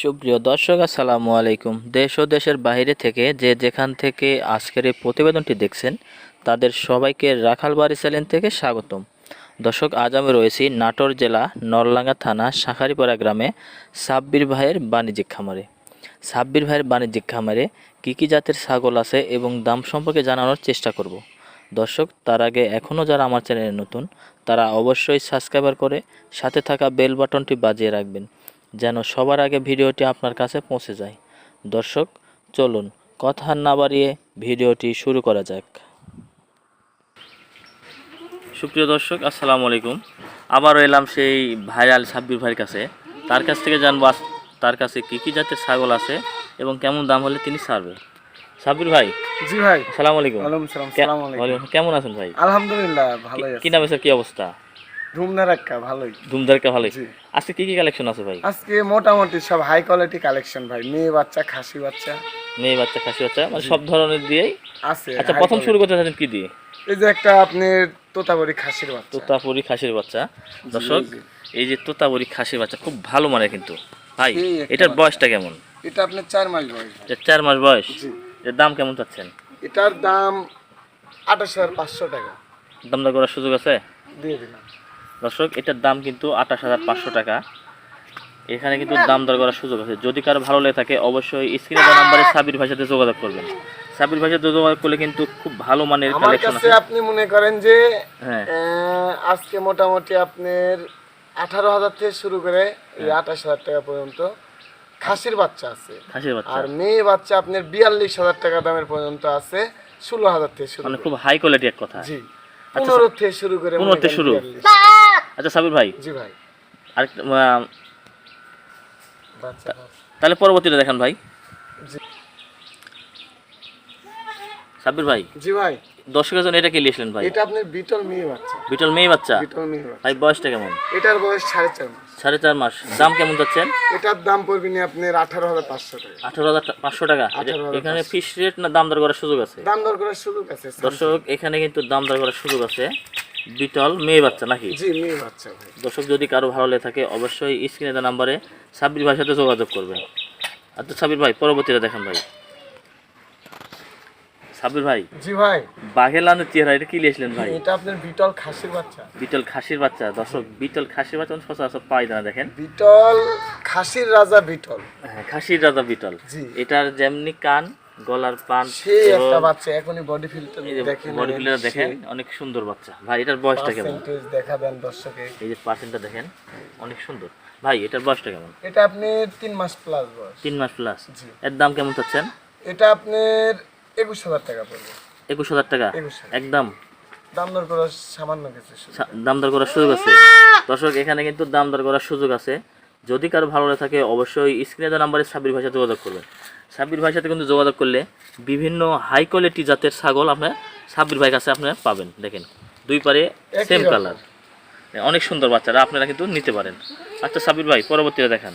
সুপ্রিয় দর্শক, আসসালামু আলাইকুম। দেশ ও দেশের বাইরে থেকে যে যেখান থেকে আজকের এই প্রতিবেদনটি দেখছেন, তাদের সবাইকে রাখালবাড়ি চ্যানেল থেকে স্বাগতম। দর্শক, আজ আমি রয়েছি নাটোর জেলা নরলাঙ্গা থানা শাখারিপাড়া গ্রামে সাব্বির ভাইয়ের বাণিজ্যিক খামারে। সাব্বির ভাইয়ের বাণিজ্যিক খামারে কী কী জাতের ছাগল আছে এবং দাম সম্পর্কে জানানোর চেষ্টা করব। দর্শক, তার আগে এখনও যারা আমার চ্যানেলে নতুন, তারা অবশ্যই সাবস্ক্রাইবার করে সাথে থাকা বেল বাটনটি বাজিয়ে রাখবেন। যেন সবার আগে ভিডিওটি আপনার কাছে পৌঁছে যায়। দর্শক চলুন কথা না বাড়িয়ে ভিডিওটি শুরু করা যাক। সুপ্রিয় দর্শক আসসালামু আলাইকুম। আবারও এলাম সেই ভাইরাল সাব্বির ভাইয়ের কাছে। তার কাছ থেকে জানব তার কাছে কী কী জাতের ছাগল আছে এবং কেমন দাম হলে তিনি ছাড়বে। সাব্বির ভাই। জি ভাই। আসসালামু আলাইকুম। ওয়ালাইকুম সালাম আলাইকুম। ওয়ালাইকুম- কেমন আছেন ভাই? আলহামদুলিল্লাহ ভালোই কি আছে। নাম আছে কি অবস্থা? ধুমধারাক্কা ভালোই। আজকে কি কি কালেকশন আছে ভাই? আজকে মোটামুটি সব হাই কোয়ালিটি কালেকশন ভাই। মেয়ে বাচ্চা খাসি বাচ্চা। মেয়ে বাচ্চা খাসি বাচ্চা মানে সব ধরনের দিয়েই? আছে আচ্ছা প্রথম শুরু করতে চাচ্ছেন কি দিয়ে? এই যে একটা আপনি খাসির বাচ্চা। খাসির বাচ্চা। দর্শক এই যে তোতাপুরি খাসির বাচ্চা খুব ভালো মানে কিন্তু। ভাই এটার বয়সটা কেমন? এটা আপনার চার মাস বয়স চার মাস বয়স। এর দাম কেমন চাচ্ছেন? এটার দাম আঠাশ হাজার পাঁচশো টাকা। দাম দর করার সুযোগ আছে? দিয়ে দিলাম। দর্শক এটার দাম কিন্তু আঠাশ হাজার পাঁচশো টাকা। এখানে কিন্তু দাম দর করার সুযোগ আছে। যদি কারও ভালো লেগে থাকে অবশ্যই স্ক্রিনে দেওয়া নাম্বারে সাবির ভাইয়ের সাথে যোগাযোগ করবেন। সাবির ভাইয়ের সাথে যোগাযোগ করলে কিন্তু খুব ভালো মানের কালেকশন আছে। আপনি মনে করেন যে হ্যাঁ। আজকে মোটামুটি আপনার আঠারো হাজার থেকে শুরু করে এই হ্যাঁ। আঠাশ হাজার টাকা পর্যন্ত খাসির বাচ্চা আছে। খাসির বাচ্চা। আর মেয়ে বাচ্চা আপনার বিয়াল্লিশ হাজার টাকা দামের পর্যন্ত আছে ষোলো হাজার থেকে শুরু মানে খুব হাই কোয়ালিটি এক কথা। জি। পনেরো থেকে শুরু করে 15 থেকে শুরু? 42 আচ্ছা সাবির ভাই। জি ভাই। আরেকটা তাহলে পরবর্তীটা দেখান ভাই। জি। সাব্বির ভাই জি ভাই। দর্শকের জন্য এটা কি লিখলেন ভাই? এটা আপনার বিটল মেয়ে বাচ্চা। বিটল মেয়ে বাচ্চা? বিটল মেয়ে বাচ্চা। ভাই বয়সটা কেমন? এটার বয়স সাড়ে চার মাস। সাড়ে চার মাস। দাম কেমন যাচ্ছেন এটার দাম পড়বে নি আপনার আঠারো হাজার পাঁচশো টাকা। আঠারো হাজার পাঁচশো টাকা? এখানে ফিস রেট না দাম দর করার সুযোগ আছে? দাম দর করার সুযোগ আছে দর্শক এখানে কিন্তু দাম দর করার সুযোগ আছে। বিটল মেয়ে বাচ্চা নাকি? জি মেয়ে বাচ্চা দর্শক যদি কারও ভালো লেগে থাকে অবশ্যই স্ক্রিনে দেওয়া নাম্বারে সাব্বির ভাইয়ের সাথে যোগাযোগ করবেন। আচ্ছা সাব্বির ভাই পরবর্তীটা দেখেন ভাই। সাব্বির ভাই জি ভাই। চেহারা এটা কি লিখলেন ভাই? এটা আপনার বিটল খাসির বাচ্চা। বিটল খাসির বাচ্চা। দর্শক বিটল খাসির বাচ্চা সচরাচর পাই না দেখেন। বিটল খাসির রাজা বিটল। হ্যাঁ, খাসির রাজা বিটল। জি। এটার যেমনি কান গলার পান একটা বাচ্চা এখনই বডি ফিল্টার দেখেন বডি ফিল্টার দেখেন অনেক সুন্দর বাচ্চা। ভাই এটার বয়সটা কেমন? দেখাবেন দর্শকে। এই যে পার্সেন্টটা দেখেন অনেক সুন্দর। ভাই এটার বয়সটা কেমন? এটা আপনি তিন মাস প্লাস বয়স। তিন মাস প্লাস এর দাম কেমন চাচ্ছেন? এটা আপনার একুশ হাজার টাকা পড়বে। একুশ হাজার টাকা? একদম। দাম দর করা সামান্য কিছু দাম দর করার সুযোগ আছে। দর্শক এখানে কিন্তু দাম দর করার সুযোগ আছে। যদি কারও ভালো লাগে থাকে অবশ্যই স্ক্রিনে দেওয়া নাম্বারে সাব্বির ভাইয়ের সাথে যোগাযোগ করবেন। সাব্বির ভাইয়ের সাথে কিন্তু যোগাযোগ করলে বিভিন্ন হাই কোয়ালিটি জাতের ছাগল আপনার সাব্বির ভাইয়ের কাছে আপনারা পাবেন। দেখেন দুই পারে সেম কালার অনেক সুন্দর বাচ্চারা আপনারা কিন্তু নিতে পারেন। আচ্ছা সাব্বির ভাই পরবর্তীতে দেখান।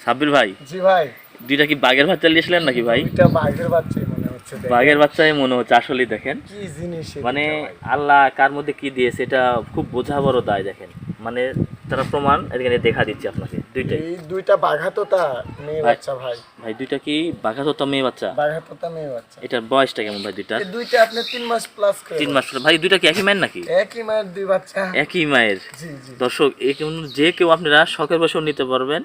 সাব্বির ভাই জি ভাই। দুইটা কি বাঘের বাচ্চা নিয়েছিলেন নাকি ভাই? এটা বাঘের বাচ্চাই মনে হচ্ছে। বাঘের বাচ্চাই মনে হচ্ছে আসলেই দেখেন। কি জিনিস মানে আল্লাহ কার মধ্যে কি দিয়েছে এটা খুব বোঝা বড় দায় দেখেন। মানে তারা প্রমাণ এখানে দেখা দিচ্ছে আপনাকে দুইটাই। এই দুইটা বাঘা তোতা মেয়ে ভাই। বাচ্চা ভাই। ভাই দুইটা কি বাঘা তো মেয়ে বাচ্চা? বাঘা তোতা মেয়ে বাচ্চা। এটার বয়সটা কেমন ভাই দুইটা এই দুইটা আপনি তিন মাস প্লাস করে তিন মাস ভাই দুইটা কি একই মায়ের নাকি? একই মায়ের দুই বাচ্চা। একই মায়ের। জি জি। দর্শক এ কেমন যে কেউ আপনারা শখের বসেও নিতে পারবেন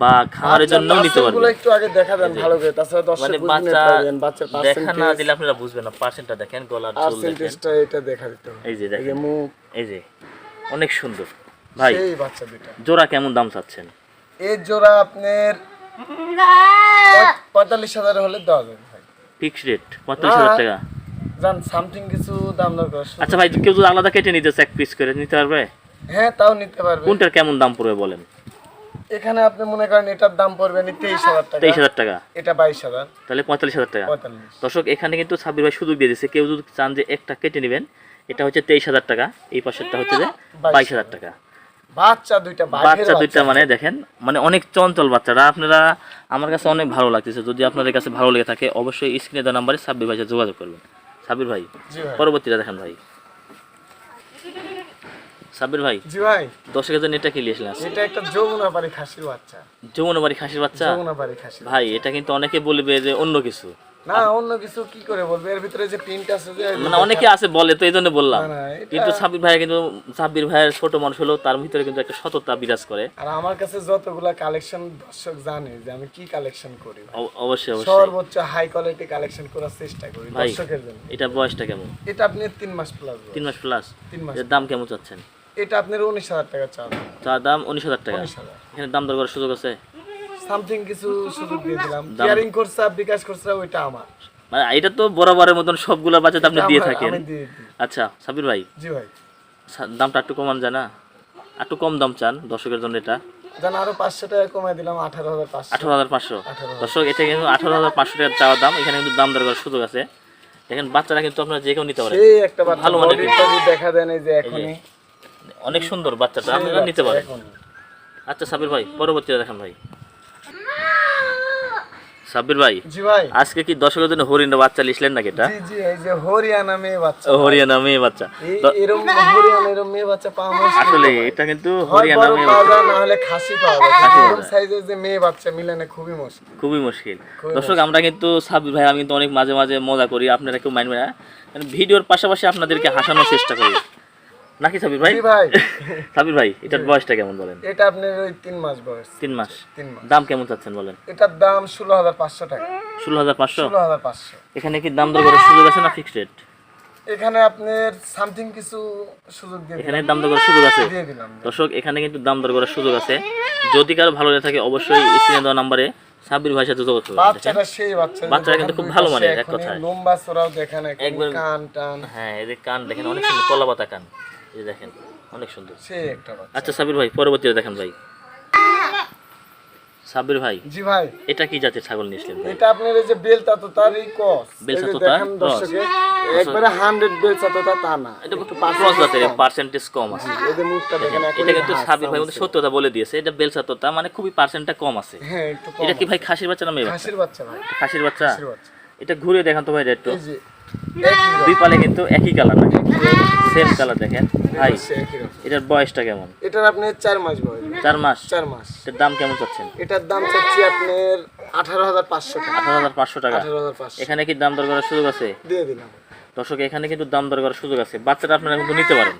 বা খাওয়ারের জন্য নিতে গুলো পারবেন। একটু আগে দেখাবেন ভালো করে তাছাড়া দর্শক মানে বাচ্চা পারবেন বাচ্চার দেখা না দিলে আপনারা বুঝবেন না পার্সেন্টটা দেখেন গলার চুল দেখেন। পার্সেন্টেজটা এটা দেখা দিতে হবে। এই যে এই যে দেখেন। মুখ। এই যে অনেক সুন্দর। ভাই এই বাচ্চা দুইটা। জোড়া কেমন দাম চাচ্ছেন? এই জোড়া আপনার পঁয়তাল্লিশ হাজার হলে দেওয়া যাবে ভাই। ফিক্সড রেট পঁয়তাল্লিশ হাজার টাকা? জান সামথিং কিছু দাম দর আচ্ছা ভাই কেউ যদি আলাদা কেটে নিতে চায় এক পিস করে নিতে পারবে? হ্যাঁ তাও নিতে পারবে। কোনটার কেমন দাম পড়বে বলেন? এখানে আপনি মনে করেন এটার দাম পড়বে তেইশ হাজার টাকা? তেইশ হাজার টাকা। এটা বাইশ হাজার। তাহলে পঁয়তাল্লিশ হাজার টাকা। দর্শক এখানে কিন্তু সাব্বির ভাই সুযোগ দিয়ে দিচ্ছে কেউ যদি চান যে একটা কেটে নেবেন এটা হচ্ছে তেইশ হাজার টাকা। এই পাশেরটা হচ্ছে যে বাইশ হাজার টাকা। বাচ্চা দুইটা বাচ্চা দুইটা মানে দেখেন মানে অনেক চঞ্চল বাচ্চারা। আপনারা আমার কাছে অনেক ভালো লাগতেছে। যদি আপনাদের কাছে ভালো লেগে থাকে অবশ্যই স্ক্রিনে দেওয়া নাম্বারে সাব্বির ভাই যোগাযোগ করবেন। সাব্বির ভাই পরবর্তীটা দেখেন ভাই। সাব্বির ভাই জি ভাই। দর্শকের জন্য এটা কি লিয়েছিলেন এটা একটা যমুনা খাসির বাচ্চা। খাসির ভাই এটা কিন্তু অনেকে বলবে যে অন্য কিছু। না অন্য কিছু কি করে বলবে? এর ভিতরে যে প্রিন্ট আছে যে মানে অনেকে আছে বলে তো এই জন্য বললাম। কিন্তু সাব্বির ভাই কিন্তু সাব্বির ভাইয়ের ছোট মানুষ হলেও তার ভিতরে কিন্তু একটা সততা বিরাজ করে। আর আমার কাছে যতগুলা কালেকশন দর্শক জানে যে আমি কি কালেকশন করি অবশ্যই অবশ্যই। সর্বোচ্চ হাই কোয়ালিটি কালেকশন করার চেষ্টা করি দর্শকের জন্য। এটা বয়সটা কেমন? এটা আপনি তিন মাস প্লাস তিন মাস প্লাস তিন মাস এর দাম কেমন চাচ্ছেন? এটা আপনার উনিশ হাজার টাকা চাল তার দাম উনিশ হাজার টাকা। এখানে দাম দর করার সুযোগ আছে? সামথিং কিছু সুযোগ দিয়ে দিলাম। কেয়ারিং করছে বিকাশ করছে ওইটা আমার। মানে এটা তো বরাবরের মতন সবগুলা বাচ্চাতে আপনি দিয়ে থাকেন। আচ্ছা সাবির ভাই। জি ভাই। দামটা একটু কমান জানা না একটু কম দাম চান দর্শকের জন্য এটা। জান আরও পাঁচশো টাকা কমাই দিলাম আঠারো হাজার পাঁচশো। আঠারো হাজার পাঁচশো। দর্শক এটা কিন্তু আঠারো হাজার পাঁচশো টাকা চাওয়া দাম এখানে কিন্তু দাম দর করার সুযোগ আছে। দেখেন বাচ্চারা কিন্তু আপনারা যে কেউ নিতে পারেন। সেই একটা বাচ্চা ভালো টডি দেখা দেয় না এই যে এখনই। অনেক সুন্দর বাচ্চাটা আপনারা নিতে পারেন। আচ্ছা সাবির ভাই পরবর্তীতে দেখেন ভাই। সাবির ভাই? জি ভাই। আজকে কি দর্শকের জন্য হরিণ বাচ্চা লিখলেন নাকি এটা? জি জি এই যে হরিয়ানা মেয়ে বাচ্চা। হরিয়ানা মেয়ে বাচ্চা। এই- হরিয়ানা এরম মেয়ে বাচ্চা পাওয়া মুশকিল আসলে এটা কিন্তু হরিয়ানা মেয়ে বাচ্চা যায় না হলে খাসি পাওয়া যায়। খাসি কিন্তু পাওয়া এরম যায়। সাইজের যে মেয়ে বাচ্চা মিলানে খুবই মুশকিল। খুবই মুশকিল। দর্শক আমরা কিন্তু সাবির ভাই আমি কিন্তু অনেক মাঝে মাঝে মজা করি। আপনারা কেউ মানবে না। মানে ভিডিওর পাশাপাশি আপনাদেরকে হাসানোর চেষ্টা করি। নাকি সাবির ভাই? ভাই। সাবির ভাই এটার বয়সটা কেমন বলেন? এটা আপনার ওই তিন মাস বয়স। তিন মাস। তিন মাস। দাম কেমন চাচ্ছেন বলেন? এটার দাম ষোলো হাজার পাঁচশো টাকা। ষোলো হাজার পাঁচশো? ষোলো হাজার পাঁচশো। এখানে কি দাম দর করার সুযোগ আছে না ফিক্সড রেট এখানে আপনার সামথিং কিছু সুযোগ দিয়ে এখানে দাম দর করার সুযোগ আছে। দর্শক এখানে কিন্তু দাম দর করার সুযোগ আছে। যদি কারও ভালো লেগে থাকে অবশ্যই স্ক্রিনে দেওয়া নাম্বারে সাবির ভাইয়ের সাথে যোগাযোগ করবেন বাচ্চাটা সেই বাচ্চা। বাচ্চাটা কিন্তু খুব ভালো মানে এক কথায়। লম্বা চড়াও দেখেন কান টান। হ্যাঁ এদের কান দেখেন অনেক সুন্দর কলা পাতা কান। এই দেখেন অনেক সুন্দর। আচ্ছা সাবির ভাই পরবর্তীতে দেখেন ভাই। সাবির ভাই জি ভাই। এটা কি জাতের ছাগল নিয়েছিলেন ভাই? এটা আপনার এই যে বেলতা তো তারই তোতার দেখেন cross। একবারে হান্ড্রেড বেলচা তোতা তা না। এটা একটু ক্রস জাতের পার্সেন্টেজ কম আছে। যে মুখটা দেখেন এটা কিন্তু সাবির ভাই সত্যতা বলে দিয়েছে এটা বেলসা তোতা মানে খুবই পার্সেন্টটা কম আছে। হ্যাঁ একটু কম এটা কি ভাই খাসির বাচ্চা না মেয়ে বাচ্চা? খাসির বাচ্চা ভাই। খাসির বাচ্চা? খাসির বাচ্চা। এটা ঘুরে দেখান তো ভাই একটু। এই যে একই দুই পালে কিন্তু একই কালার নাকি? সেম কালার দেখেন। ভাই। এটার বয়সটা কেমন? এটার আপনার চার মাস বয়স। চার মাস? চার মাস। এটার দাম কেমন চাচ্ছেন? এটার দাম চাচ্ছি আপনার আঠারো হাজার পাঁচশো টাকা। আঠারো হাজার পাঁচশো টাকা? এখানে কি দাম দর করার সুযোগ আছে? দিয়ে দিলাম। দর্শক এখানে কিন্তু দাম দর করার সুযোগ আছে। বাচ্চাটা আপনারা কিন্তু নিতে পারেন।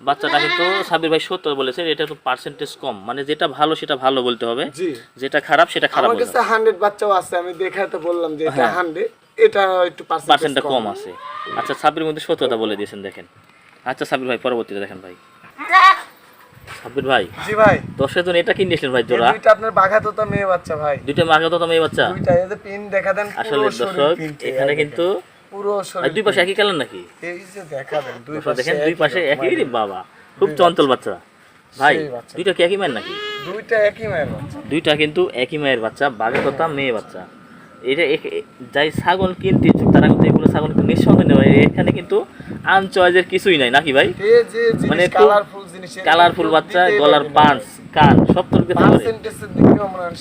বাচ্চাটা কিন্তু সাবির ভাই সত্য বলেছে এটা একটু পার্সেন্টেজ কম। মানে যেটা ভালো সেটা ভালো বলতে হবে। যেটা খারাপ সেটা খারাপ আমার কাছে হান্ড্রেড বাচ্চাও আছে আমি দেখাতে বললাম যে এটা হান্ড্রেড এটা একটু পার্সেন্টটা কম। আছে। আচ্ছা সাবির মধ্যে সত্যতা বলে দিয়েছেন দেখেন। আচ্ছা সাবির ভাই পরবর্তীতে দেখেন ভাই। সাবির ভাই জি ভাই। দশের জন এটা কিনেছিলেন ভাই জোড়া। দুইটা আপনার বাঘা তোতা মেয়ে বাচ্চা ভাই। দুইটা মাকে তো মেয়ে বাচ্চা? দুইটা এই যে পিন দেখা দেন আসলে দর্শক এখানে কিন্তু পুরো দুই পাশে একই কালার নাকি? এই যে দেখা দেন দুই পাশে দেখেন দুই পাশে একই রে বাবা খুব চঞ্চল বাচ্চা। ভাই দুইটা কি একই মায়ের নাকি? দুইটা একই মায়ের বাচ্চা। দুইটা কিন্তু একই মায়ের বাচ্চা কথা মেয়ে বাচ্চা। এটা যাই ছাগল কিনতে তারা কিন্তু এগুলো ছাগল কিন্তু নিঃসন্দেহে নেবে এখানে কিন্তু আনচয়েজের কিছুই নাই নাকি ভাই? মানে কালারফুল বাচ্চা গলার পাঁচ কান সব তোর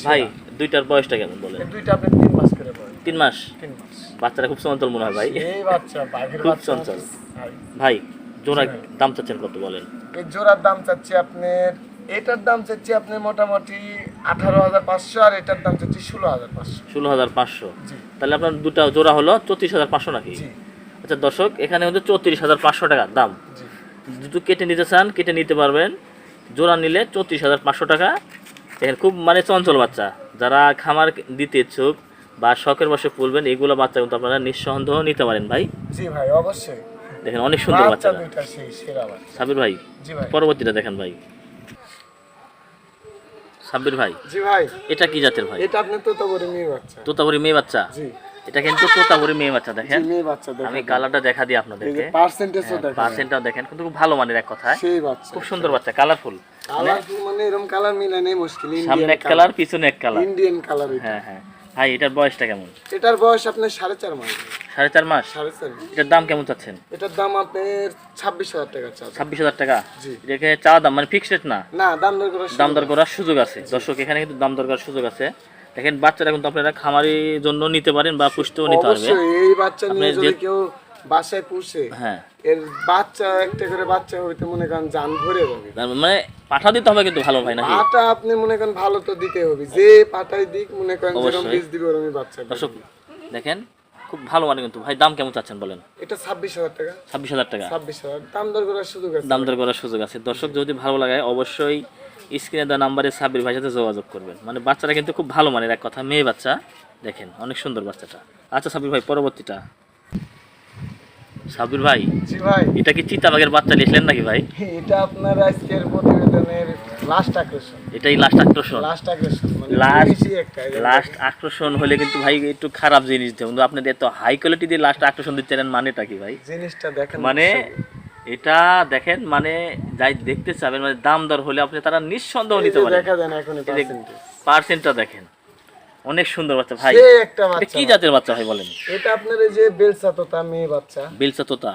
ভাই দুইটার বয়সটা কেমন বলে দুইটা আপনি তিন মাস করে তিন মাস? তিন মাস। বাচ্চাটা খুব চঞ্চল মনে হয় ভাই। এই বাচ্চা বাঘের খুব চঞ্চল। ভাই, ভাই জোড়া দাম চাচ্ছেন কত বলেন? এই জোড়ার দাম চাচ্ছি আপনার এটার দাম চাচ্ছি আপনি মোটামুটি আঠারো হাজার পাঁচশো আর এটার দাম চাচ্ছি ষোলো হাজার পাঁচশো। ষোলো হাজার পাঁচশো। তাহলে আপনার দুটা জোড়া হলো চৌত্রিশ হাজার পাঁচশো নাকি? আচ্ছা দর্শক এখানে হচ্ছে চৌত্রিশ হাজার পাঁচশো টাকা দাম। দুটো কেটে নিতে চান কেটে নিতে পারবেন। জোড়া নিলে চৌত্রিশ হাজার পাঁচশো টাকা। দেখেন খুব মানে চঞ্চল বাচ্চা। যারা খামার দিতে ইচ্ছুক বা শখের বসে পুলবেন এগুলো বাচ্চা কিন্তু আপনারা নিঃসন্দেহ নিতে পারেন ভাই। জি ভাই অবশ্যই। দেখেন অনেক সুন্দর বাচ্চা সাবির ভাই। পরবর্তীটা দেখেন ভাই। সাব্বির ভাই? জি ভাই। এটা কি জাতের ভাই? এটা আপনি তোতাবরি মেয়ে বাচ্চা। তোতাবরি মেয়ে বাচ্চা? জি। এটা কিন্তু তোতাবরি মেয়ে বাচ্চা দেখেন। মেয়ে বাচ্চা দেখেন। আমি কালারটা দেখা দিই আপনাদেরকে। পার্সেন্টেজও দেখেন। পার্সেন্টটাও দেখেন কিন্তু খুব ভালো মানের এক কথা সেই বাচ্চা। খুব সুন্দর বাচ্চা কালারফুল কালারফুল মানে এরকম কালার মিলানে মুশকিল। সামনে এক কালার পিছনে এক কালার ইন্ডিয়ান কালার এটা। হ্যাঁ হ্যাঁ। ভাই এটার বয়সটা কেমন? এটার বয়স আপনার সাড়ে চার মাস। সাড়ে চার মাস? সাড়ে চার মাস। এটার দাম কেমন চাচ্ছেন? এটার দাম আপনার ছাব্বিশ হাজার টাকা ছাব্বিশ হাজার টাকা? জি। এটাকে চাওয়া দাম মানে ফিক্সড রেট না? না দাম দর করার দাম দর করার সুযোগ আছে। দর্শক এখানে কিন্তু দাম দর করার সুযোগ আছে। দেখেন বাচ্চারা কিন্তু আপনারা খামারির জন্য নিতে পারেন বা পুষতেও নিতে পারবে। এই বাচ্চা নিয়ে যদি কেউ বাসায় পুষে হ্যাঁ। এর বাচ্চা একটা করে বাচ্চা হইতে মনে করেন জান ভরে যাবে। তার মানে পাঠা দিতে হবে কিন্তু ভালো ভাই নাকি? পাটা আপনি মনে করেন ভালো তো দিতে হবে। যে পাটাই দিক মনে করেন যেরকম বীজ দিবে ওরকমই বাচ্চা দর্শক দেখেন খুব ভালো মানে কিন্তু। ভাই দাম কেমন চাচ্ছেন বলেন? এটা ছাব্বিশ হাজার টাকা। ছাব্বিশ হাজার টাকা? ছাব্বিশ হাজার। দাম দর করার সুযোগ আছে। দাম দর করার সুযোগ আছে। দর্শক যদি ভালো লাগে অবশ্যই স্ক্রিনে দেওয়া নাম্বারে সাবির ভাইয়ের সাথে যোগাযোগ করবেন। মানে বাচ্চাটা কিন্তু খুব ভালো মানের এক কথা মেয়ে বাচ্চা দেখেন অনেক সুন্দর বাচ্চাটা। আচ্ছা সাবির ভাই পরবর্তীটা। সাবির ভাই? জি ভাই। এটা কি চিতাবাগের বাচ্চা লিখলেন নাকি ভাই? এটা আপনার আজকের প্রতিবেদনের লাস্ট আকর্ষণ। এটাই লাস্ট আকর্ষণ? লাস্ট আকর্ষণ মানে বেশি একটা লাস্ট আকর্ষণ হলে কিন্তু ভাই একটু খারাপ জিনিস দেয়। কিন্তু আপনি এত হাই কোয়ালিটি দিয়ে লাস্ট আকর্ষণ দিচ্ছেন মানেটা কি ভাই? জিনিসটা দেখেন মানে এটা দেখেন মানে যাই দেখতে চাবেন মানে দাম দর হলে আপনি তারা নিঃসন্দেহ নিতে পারেন। দেখা যায় না এখনই পার্সেন্টটা দেখেন। অনেক সুন্দর বাচ্চা ভাই। একটা বাচ্চা কি জাতের বাচ্চা ভাই বলেন? এটা আপনার এই যে বেলসা তোতা মেয়ে বাচ্চা। বেলসা তোতা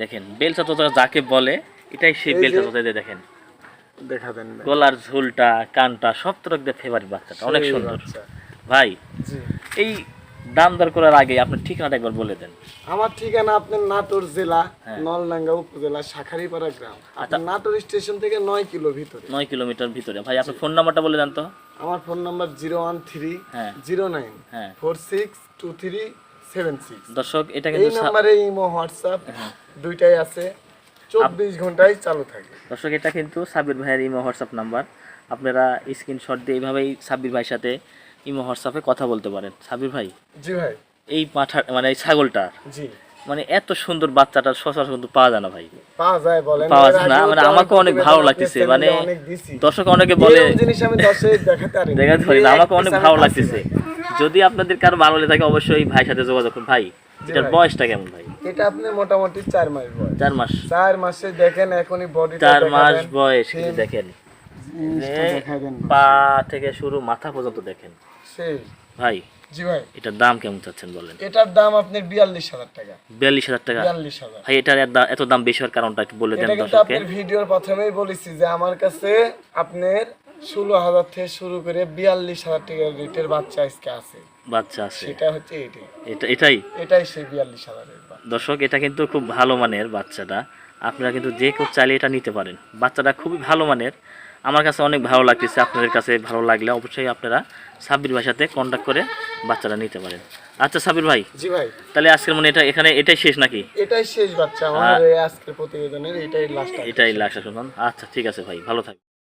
দেখেন বেলসা তোতা যাকে বলে এটাই সেই এই বেলসা তোতা দেখেন। দেখা গলার ঝুলটা কানটা সব দিয়ে ফেভারিট বাচ্চাটা অনেক সুন্দর। ভাই এই দাম দর করার আগে আপনার ঠিকানাটা একবার বলে দেন। আমার ঠিকানা আপনার নাটোর জেলা হ্যাঁ। নলডাঙ্গা উপজেলা শাখারিপাড়া গ্রাম। আচ্ছা। আপনার নাটোর স্টেশন থেকে নয় কিলো ভিতরে। নয় কিলোমিটার ভিতরে। ভাই আপনার ফোন নাম্বারটা বলে দেন তো। আমার phone number zero one three হ্যাঁ। জিরো নাইন হ্যাঁ। Four six two three seven six. দর্শক এটা এই কিন্তু সা- নাম্বারে ইমো হোয়াটসঅ্যাপ হ্যাঁ। দুইটাই আছে। চব্বিশ ঘন্টায় চালু থাকে। দর্শক এটা কিন্তু সাবির ভাইয়ের ইমো হোয়াটসঅ্যাপ নাম্বার। আপনারা স্ক্রিনশট দিয়ে এইভাবেই সাব্বির ভাইয়ের সাথে ইমো হোয়াটসঅ্যাপে কথা বলতে পারেন। সাব্বির ভাই জি ভাই। এই পাঠা মানে এই ছাগলটা জি। মানে এত সুন্দর বাচ্চাটা সচরাচর কিন্তু পাওয়া যায় না ভাই। পাওয়া যায় বলেন পাওয়া যায় না। মানে আমাকে অনেক ভালো লাগতেছে। মানে দর্শক অনেকে বলে জিনিস আমি দশে দেখাতে পারি। দেখাতে পারি না। আমাকে অনেক ভালো লাগতেছে। যদি আপনাদের কারও ভালো লাগে থাকে অবশ্যই ভাইয়ের সাথে যোগাযোগ করুন। ভাই এটার বয়সটা কেমন ভাই? এটা আপনি মোটামুটি চার মাস বয়স। চার মাস। চার মাসে দেখেন এখনই বডি চার মাস বয়স দেখেন। পা থেকে শুরু মাথা পর্যন্ত দেখেন। সেই ভাই জি ভাই। এটার দাম কেমন চাচ্ছেন বলেন? এটার দাম আপনার বিয়াল্লিশ হাজার টাকা। বিয়াল্লিশ হাজার টাকা? বিয়াল্লিশ হাজার। ভাই এটার এত দাম বেশি হওয়ার কারণটা একটু বলে দেন দর্শককে? ভিডিওর প্রথমেই বলেছি যে আমার কাছে আপনার ষোলো হাজার থেকে শুরু করে বিয়াল্লিশ হাজার টাকার রেটের বাচ্চা আজকে আছে। বাচ্চা আছে। সেটা হচ্ছে এটাই এটা এটাই? এটাই সেই বিয়াল্লিশ হাজারের দর্শক এটা কিন্তু খুব ভালো মানের বাচ্চাটা। আপনারা কিন্তু যে কেউ চাইলে এটা নিতে পারেন। বাচ্চাটা খুবই ভালো মানের। আমার কাছে অনেক ভালো লাগতেছে আপনাদের কাছে ভালো লাগলে অবশ্যই আপনারা সাব্বির ভাইয়ের সাথে কন্ট্যাক্ট করে বাচ্চারা নিতে পারেন। আচ্ছা সাবির ভাই জি ভাই। তাহলে আজকের মনে এটা এখানে এটাই শেষ নাকি? এটাই শেষ বাচ্চা আমার আজকের প্রতিবেদনের এটাই লাস্ট এটাই লাস্ট শুনুন আচ্ছা ঠিক আছে ভাই ভালো থাকবেন।